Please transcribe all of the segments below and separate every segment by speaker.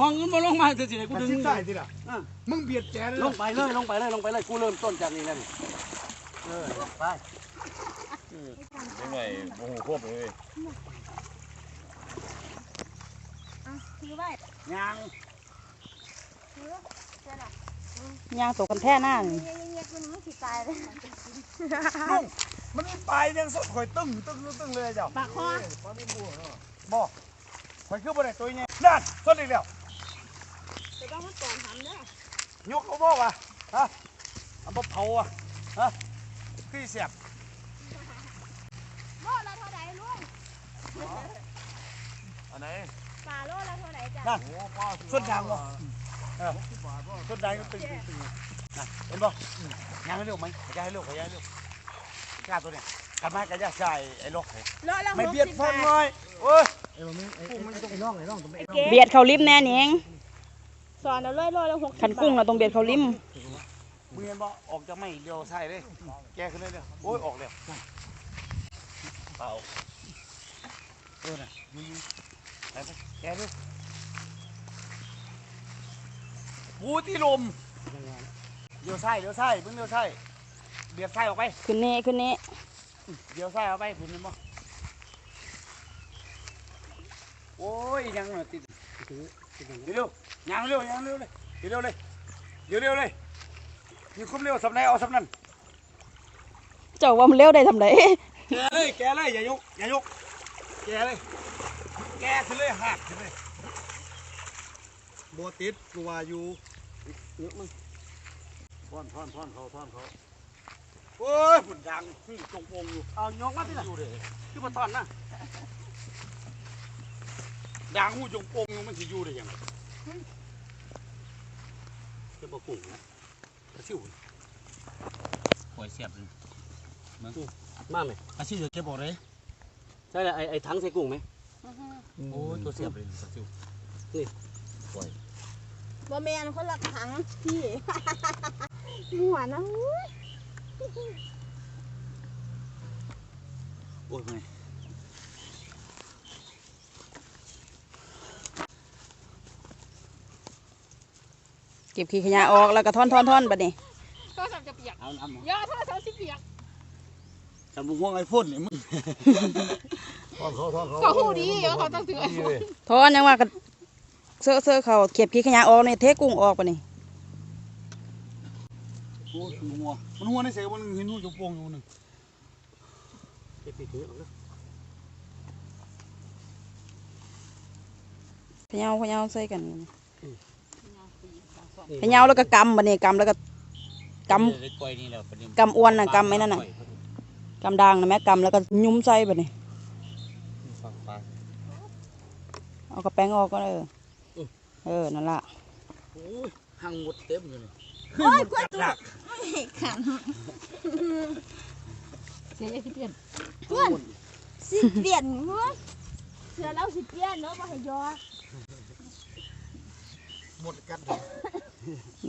Speaker 1: ห้องเงินมาลงมาจะสิไหนกู
Speaker 2: มัน
Speaker 1: ดึง
Speaker 2: ชิดใต้ทีละ
Speaker 1: อะ
Speaker 2: มึงเบียดแกเลย
Speaker 1: ลงไปเลยลงไปเลยลงไปเลยกูเริ่มต้นจากนี้แล้วนี่เออไป
Speaker 3: ยังไงโอ้โหควบเลย
Speaker 4: ถือไว้
Speaker 1: ยาง
Speaker 4: ถือเจ้าล่ะ
Speaker 5: ยางตกกันแท่หน้านี่
Speaker 4: เงี้ยเงี้ยคุณมึงสิตายเลย
Speaker 2: ลุงมันมีปลายยังสดข่อยตึ้งตึ้งตึ้งเลยเจ้า
Speaker 4: ปากคอ
Speaker 2: บ่ข่อยคือบ่ได้ตัวใหญ่นั่นสดอีกแล้ว
Speaker 4: จะ ต้องมาก่อนทำเด้อย
Speaker 2: กเขาบอกว่าฮะเอามาเผาอะฮะคือเสียบ
Speaker 4: โลละเท่าไหร่ลุง
Speaker 3: อันไหน
Speaker 4: ปลาโลละเท่าไหร่จ้ะ
Speaker 2: นั่น
Speaker 3: โอ้ป้า
Speaker 2: ส้นยางบ่เออส้นยางก็ตึงตึงตึงนะเห็นบ่ยางให้เร็วไหมขยายให้เร็วขยายให้เร็วกล้าตัวเนี้ยกันไม้กระยาใส่ไอ้ลก
Speaker 4: โลละห
Speaker 2: ไม่
Speaker 4: ก
Speaker 2: เบียด
Speaker 4: สิบ
Speaker 2: ฟั
Speaker 4: บานท
Speaker 2: หน่อยโอ้ย
Speaker 4: ไอ้เก๋
Speaker 5: เบียดเขาริมแน่นี่เอง
Speaker 4: สอนเอาเลยโลละหกสิบ
Speaker 5: ขันกุ้งเราต้องเบียดเขาริม
Speaker 2: มึงเห็นบ่ออกจากไม่เดียวใส่เลย แกขึ้นเลยเด้อโอ้ยออกแล้วเปล่าเออน่ะมึงไปไปแกดูปูที่ลมเดี๋ยวใส่เดี๋ยวใส่มึงเดี๋ยวใส่เบียดใส่ออกไป
Speaker 5: ขึ้นนี่ขึ้นนี่
Speaker 2: เดี๋ยวใส่เอาไปคุณเห็นบ่โอ้ยยังน่ะติดเดี๋ยว เร็วยังเร็วยังเร็วเลยเดี๋ยวเร็วเลยเดี๋ยวเร็วเลยมีคุ้มเร็วสำไหนเอาสำนั้น
Speaker 5: เจ้าว่ามันเร็วได้ทำได
Speaker 2: แกเลยแกเลยอย่ายกอย่ายกแกเลยแกขึ้นเลยหักขึ้นเลยบัวติดกลัวอยู่
Speaker 1: เยอะมึงท่อนท่อนท่อนเขาท่อนเขา
Speaker 2: โอ้ยฝุ่นยางนี่จงโปงอยู่
Speaker 1: เอายกมาที่ไหนอยู่เลยคือมาท่อนนะ
Speaker 2: ยางหูจงโปงอยู่มันสิอยู่ได้ยังไง
Speaker 1: จะมากุ้งนะกระชิวหอยเสียบเลยมามาไหม
Speaker 2: อาชีพเก็บบอกเลย
Speaker 1: ใช่เลยไอ้ไอ้ถังใส่กุ้งไหมโอ้ตัวเสียบเลยกระชิว
Speaker 4: บ่แมนคนละถังพี่หัวนะอุ๊ย
Speaker 2: โอ้ยไม่
Speaker 5: เก็บขี้ขยะออกแล้วก็ท่อนท่อนท่อนบัดนี้
Speaker 4: โทรศัพท์จะเปียก
Speaker 2: เอาเอา
Speaker 4: ยอดโทรศัพท์สิเปียก
Speaker 2: จำบุห่วงไอ้พ่นนี่มึง
Speaker 3: ท่อนเขาท่อนเขา
Speaker 4: เขาหูดีเขาต้องถือ
Speaker 3: ดีเลย
Speaker 5: ท่อนยังว่ากันเสื้อเสื้อเขาเก็บขี้ขยะออกนี่เทกุ้งออกบัดนี้
Speaker 2: โอ้ยหัวมันหัวในเสียมันเห็นหูจงโปงอยู่นึง
Speaker 1: เก็บปีกนี้ออกนะ
Speaker 5: ขยะขยะใส่กัน ขยะแล้วก็กำบัดนี้กำแล้วก็กำ
Speaker 1: เลยกล้วยนี่แหละประเด็น
Speaker 5: กำอ้วนน่ะกำไอ้นั่นน่ะกำด่างนะแม่กำแล้วก็ยุ้มใส่บัดนี้
Speaker 1: ฟังฟัง
Speaker 5: เอากระแป้งออกก็เออเออนั่นล่ะ
Speaker 1: โอ้ยหังหมดเต็มเลย
Speaker 4: โอ้ยเพื่อนตัวไม่ขันเสียสิเปลี่ยนเพื่อนสิเปลี่ยนเพื่อนเสือเราสิเปลี่ยนเนาะบ่ให้ยอ
Speaker 2: หมดกัน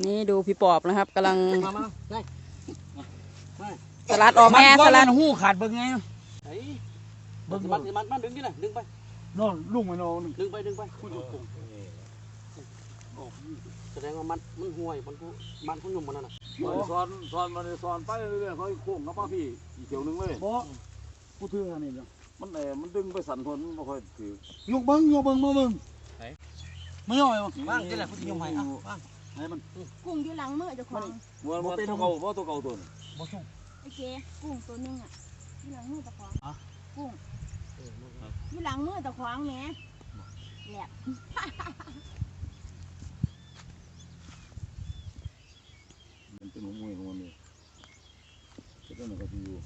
Speaker 5: นี่ดูพี่ปอบนะครับกำลัง
Speaker 1: มามาได้
Speaker 5: สลัดออกแม่สลัด
Speaker 2: หูขาดเบิ่งไง
Speaker 1: ไอ้เบิ่งมันมันมันดึงนี่นะดึงไป
Speaker 2: นอนลุงไอ้นอน
Speaker 1: ดึงไปดึงไปคุณอยู่กุ้งโอ้แสดงว่ามันมันห่วยมันกูมันพุ่งยุ่มมันนั่นน่ะ
Speaker 3: ซ้อนซ้อนมันซ้อนไปเรื่อยๆเขาโค้งกับป้าพี่อีกเขียวนึงเลย
Speaker 2: บ่ผู้ถืออันนี้เนาะ
Speaker 3: มันเอมันดึงไปสั่นทนไม่ค่อยถือย
Speaker 2: กเบิ่งยกเบิ่งมาเบิ่งไม่ย่อยบ่
Speaker 1: ว่างที่ไหนคุณจะยุ่งไหมอะว่าง
Speaker 2: ให้มัน
Speaker 4: กุ้งอยู่หลังมือเจ้าของ
Speaker 3: มันมันตัวเก่าเพราะตัวเก่าตัวนี้
Speaker 2: บ่ส่ง
Speaker 4: ไอ้เก๋กุ้งตัวหนึงอะอยู่หลังมือเจ้าของกุ้งอยู่หลังมือเจ้าของแหม่แหลก
Speaker 3: มันเป็นหัวมวยของมันเลยจะได้หนึ่งก็ที่อยู่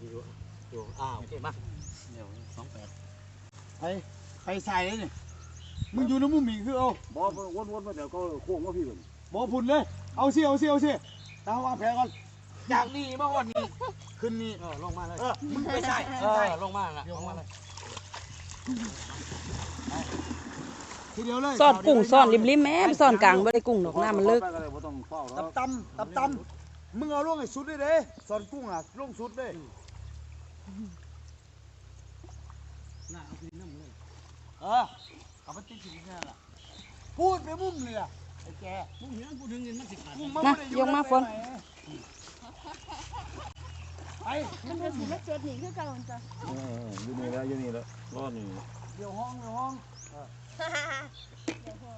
Speaker 1: อยู่อยู่อ้าวโอเคมาเดี๋ยวสองแปด
Speaker 2: ไปไปใส่เลยนี่ มึงอยู่ในมุมมีคือเอา
Speaker 3: บอวนวนมาเดี๋ยวก็โค้งว่าพี่เลย
Speaker 2: บ่พุ่นเลย เอาสิเอาสิเอาสิตามวางแผนก่อนจากนี่มาฮอดนี่ขึ้นนี่
Speaker 1: เออลงมาเลย
Speaker 2: เออมึงไปใส่
Speaker 1: เอ
Speaker 2: ใส่
Speaker 1: อลงมาละลงมาเลย
Speaker 2: ทีเดียวเลย
Speaker 5: ซ่อนกุ้งซ่อนริมๆแม่ไปซ่อนกลางบ่ได้กุ้งดอกหน้ามันเลิก
Speaker 3: ไปก็เลยไม่ต้องเฝ้าแล้ว
Speaker 2: ตำตำตำตำมึงเอาลงให้สุดเลยเด้สอนกุ้งอะลงสุดเลย
Speaker 1: น่า เอาไปนั่งเลย
Speaker 2: เออเอาไปติดอยู่ที่นั่นล่ะพูดไปมุมเรือไอ้แก
Speaker 1: มึงเห็นกูดึงเงินมันสิขาด
Speaker 2: มึง
Speaker 5: มา
Speaker 2: ไม่ได้อย
Speaker 5: กมาฝน
Speaker 2: ไป
Speaker 4: มันจะสิมาจดหนีคือเก่าจ้ะ
Speaker 3: เอออยู่นี่แล้วอยู่นี่แล้วรอดนี่
Speaker 2: เดี๋ยวห้องเดี๋ยวห้อง
Speaker 4: เดี๋ยวพอ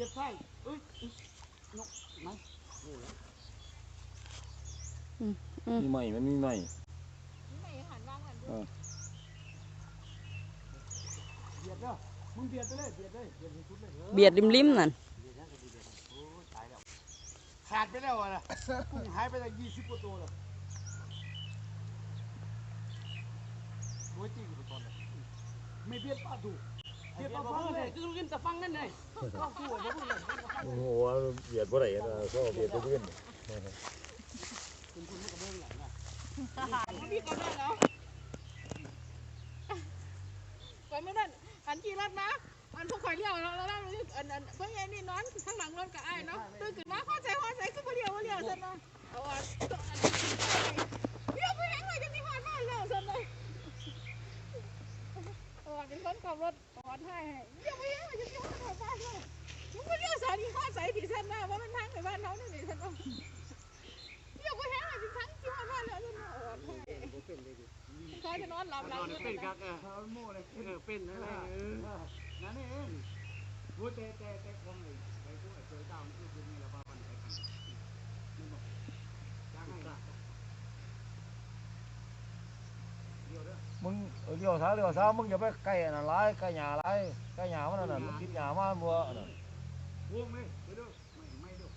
Speaker 2: ยียบไส้เอ้ยนกไหม
Speaker 3: มีใหม่มันมีใหม่
Speaker 2: เบียดเด้อมึงเบียดไปเลยเบียดเลยเบียดไปชุดเลย
Speaker 5: เบียดริมๆนั่น
Speaker 2: โอ้ยตายแล้วขาดไปแล้วอะนะกุ้งหายไปตั้งยี่สิบกว่าตัวแล้วโอ้ยจริงไปตอนนั้นไม่เบียดป้าถูก เบียดป้าฟังเลย
Speaker 1: คือกินแต่ฟังนั่นเลย
Speaker 2: ก็สู้อะนะมึงเลย
Speaker 3: โอ้โหเบียดบ่ได้นะก็เบียดไปเรื่อย
Speaker 6: พี่ก็ได้แล้วไปไม่ได้อันขี่รถมาอันพวกข่อยเลี้ยวแล้วแล้วแล้วอันอันเพื่อนนี่นอนข้างหลังรถกับไอ้เนาะตื่นขึ้นมาข้อใจข้อใจคือเลี้ยวเลี้ยวซะนะเอาอะาจะนอนหลับหลับ
Speaker 1: เป็นกักเออ
Speaker 2: เอาโม่เลย
Speaker 1: เออเป็นอะไรเออ
Speaker 2: นั่นเองรู้แต่แต่แต่คนเลยไปพูดเจอเจ้ามันคือมีระบาดมันไปกันนี่บอกจ้างให้เดี๋ยวเด้อ
Speaker 3: มึงเลี้ยวซ้ายเลี้ยวซ้ายมึงอย่าไปใกล้อันนั้นหลายใกล้หญ้าหลายใกล้หญ้ามันนั่นน่ะมันติดหญ้ามาบัวอันนั้น
Speaker 2: วงไหมเดี๋ยวเด้อไม่ไม่เด้อ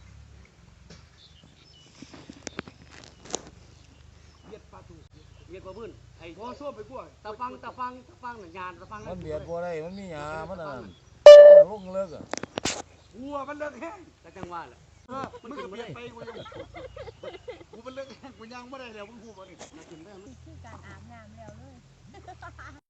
Speaker 2: เบียดปลาตู
Speaker 1: เบียดบ่พื้น ไอ้
Speaker 2: พอสู้ไปกลัว
Speaker 1: ตะฟังตะฟังตะฟังน่ะยานตะฟัง
Speaker 3: มันเบียดบ่ได้มันมีหญ้ามันนั่นน่ะลงเลิกอะ
Speaker 2: หัวมันเลิกแห้ง
Speaker 1: ก็จังว่าแหละ
Speaker 2: เออมึงก็เบียดไปกูยังกูมันเลิกแห้งกูยังไม่ได้แล้วมึงหัวมันนี่
Speaker 4: คือการอาบน้ำแล้วเลย